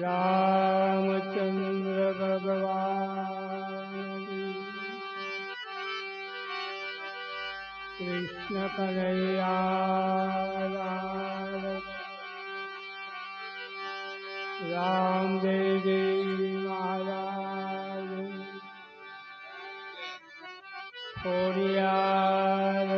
રામચંદ્ર ભગવાન કૃષ્ણ કનૈયા રામદેવજી મહારાજ ખોડિયાર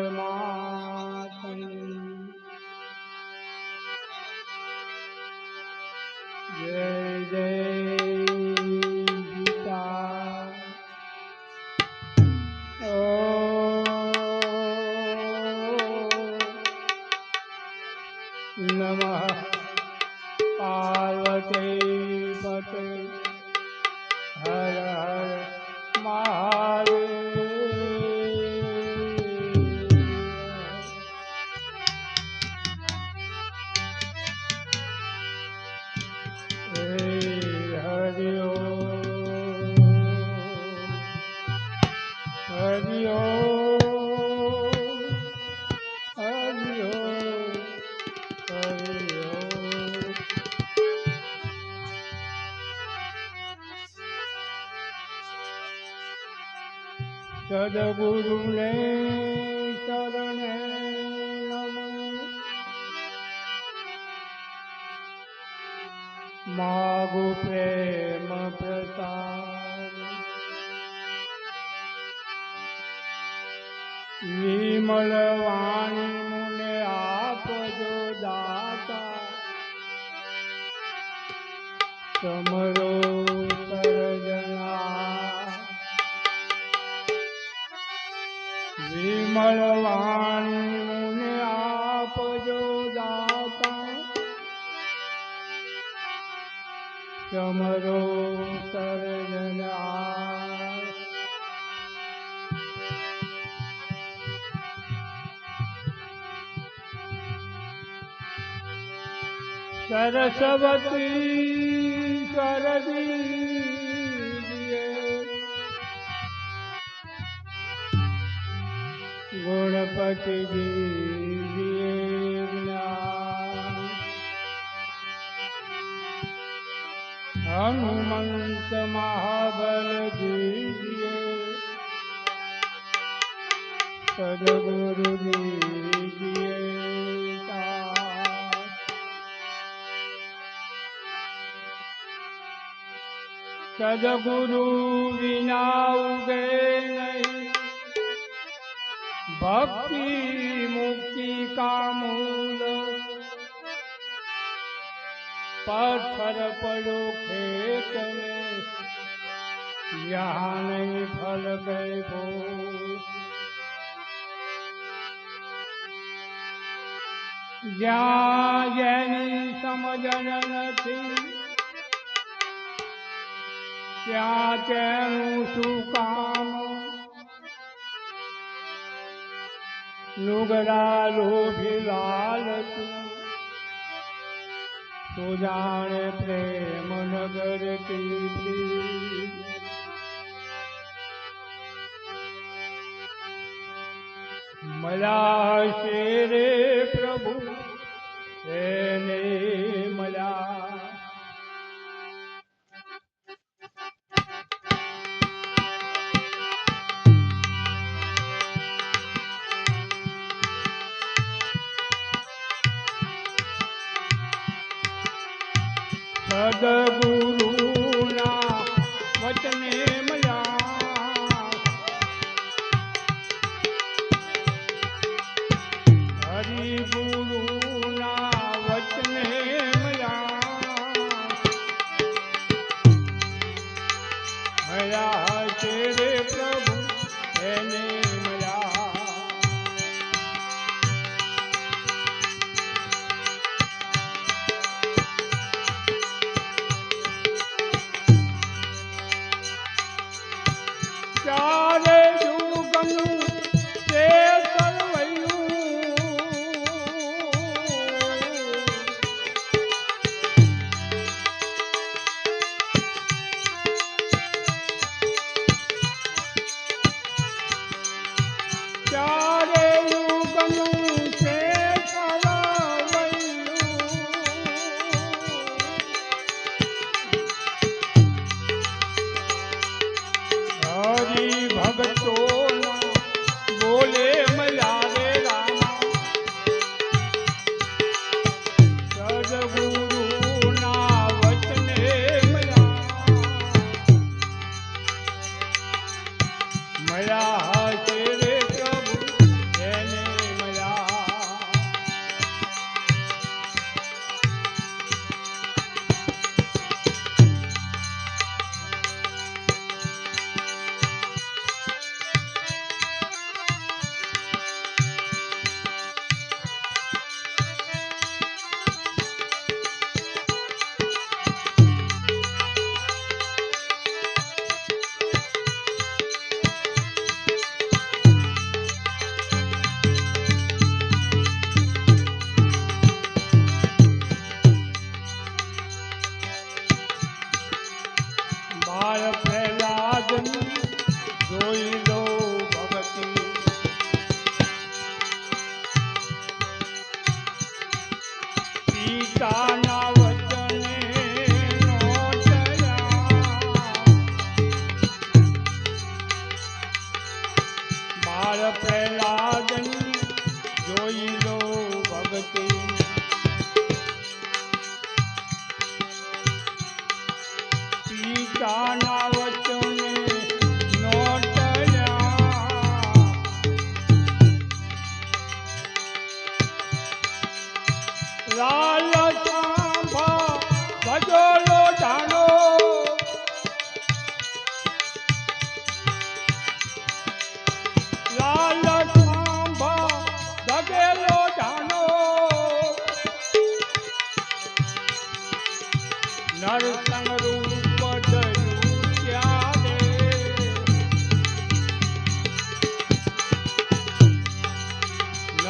સદગુરુને શરણે માગુ પ્રેમ પ્રસાદ. વિમલ વાણી મુને આપજો દાતા. સમરો વિમલ વાણી મુને આપજો દાતા સમરો સર્જના સરસ્વતી સરદીએ ગુણપતિજી જ્ઞાન હનુમંત મહાબલ દીજીએ સદગુરુ. સદગુરુ વિના ઉગે નહીં. ભક્તિ મુક્તિ કામૂલ. પથ્થર પડો ખેત યહાં નહીં ફલ ગઈ ભૂલ જ્યાં જેની સમજણ નથી, ત્યાં તેનું શું કામ? લુગડા લોભી લાલચ તો જાણે પ્રેમ નગર કી મળ્યા છે 诶呀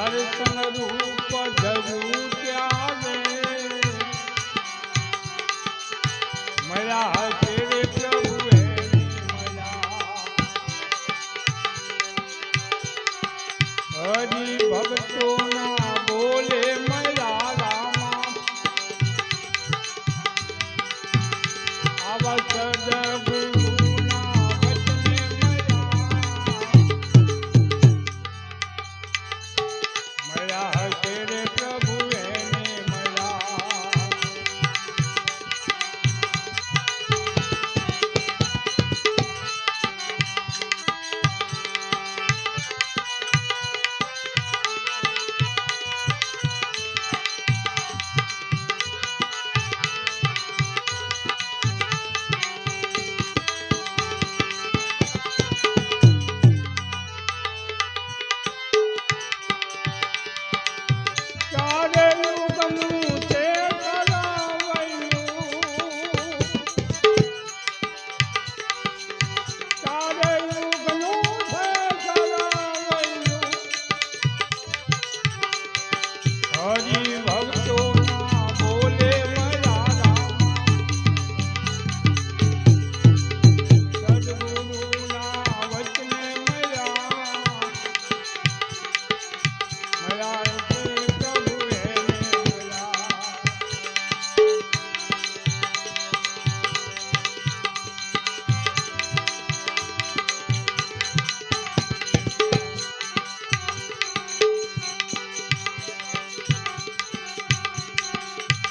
દર્શન રૂપ જવું ત્યારે મળ્યા તેરે પ્રભુએ હરી ભક્તો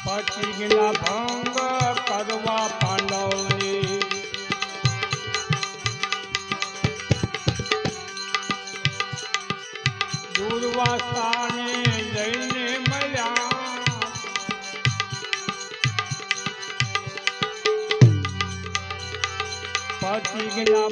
પછી ગયેલા ભંગ કરવા પાંડવને. દુર્વાસાને લઈને મળ્યા. પછી ગયેલા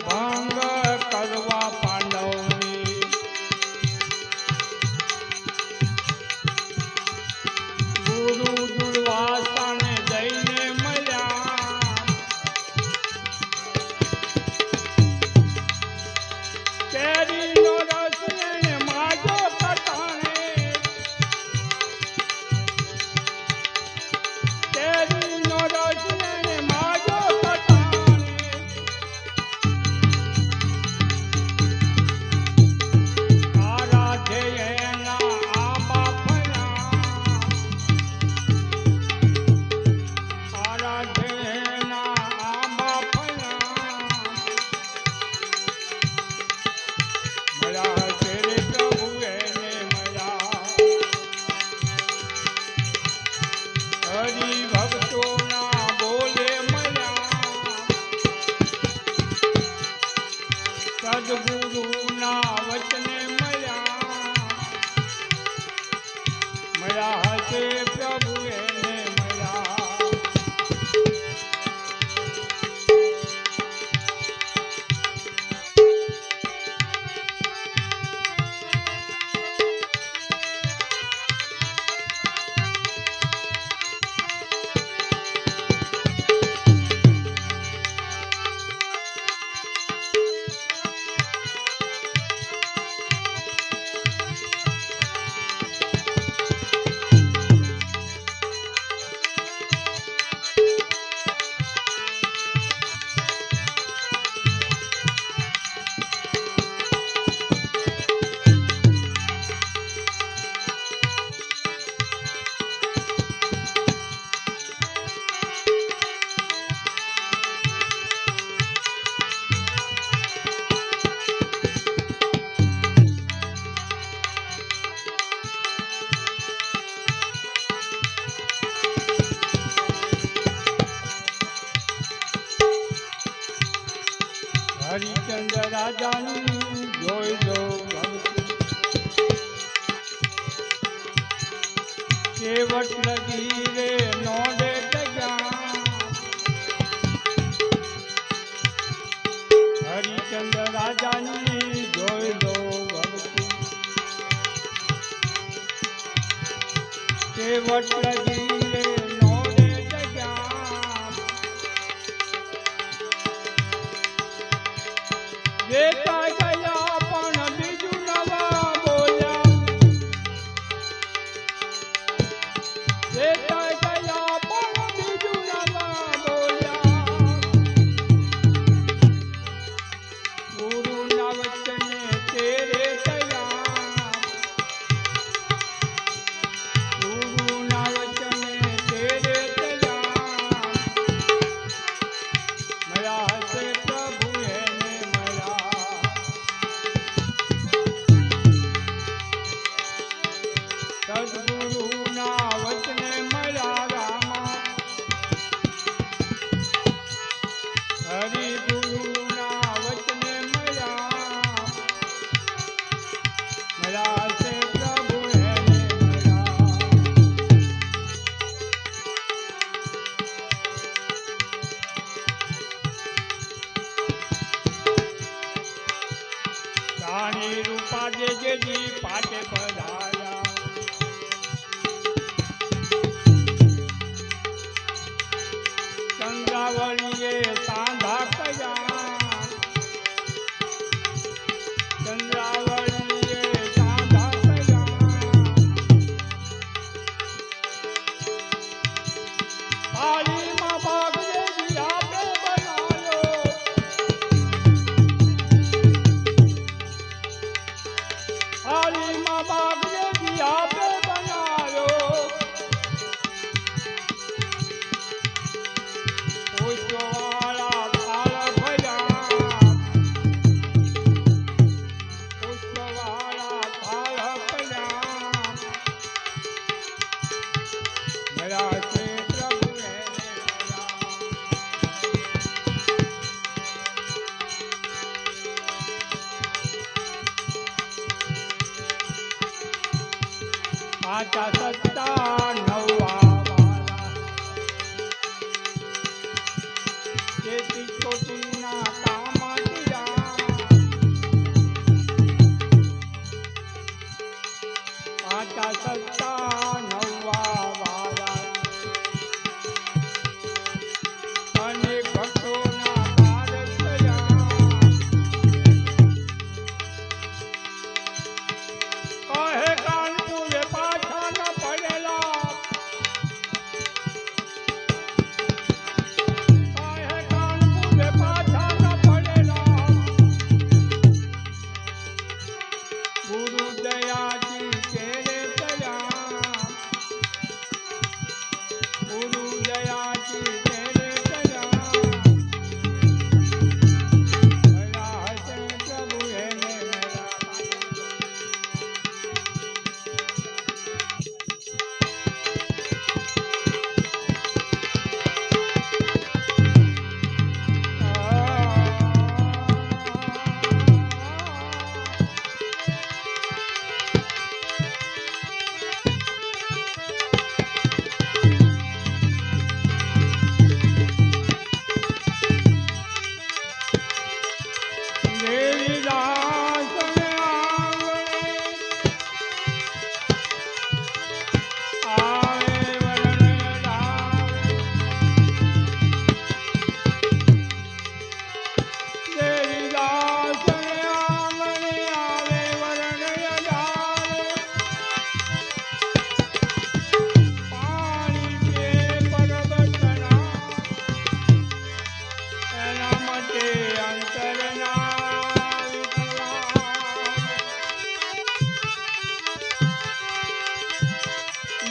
છેવટ લગી રે નોડે હરિચંદ્ર રાજાની જોઈ લો લગી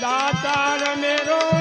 દાતાર ને રો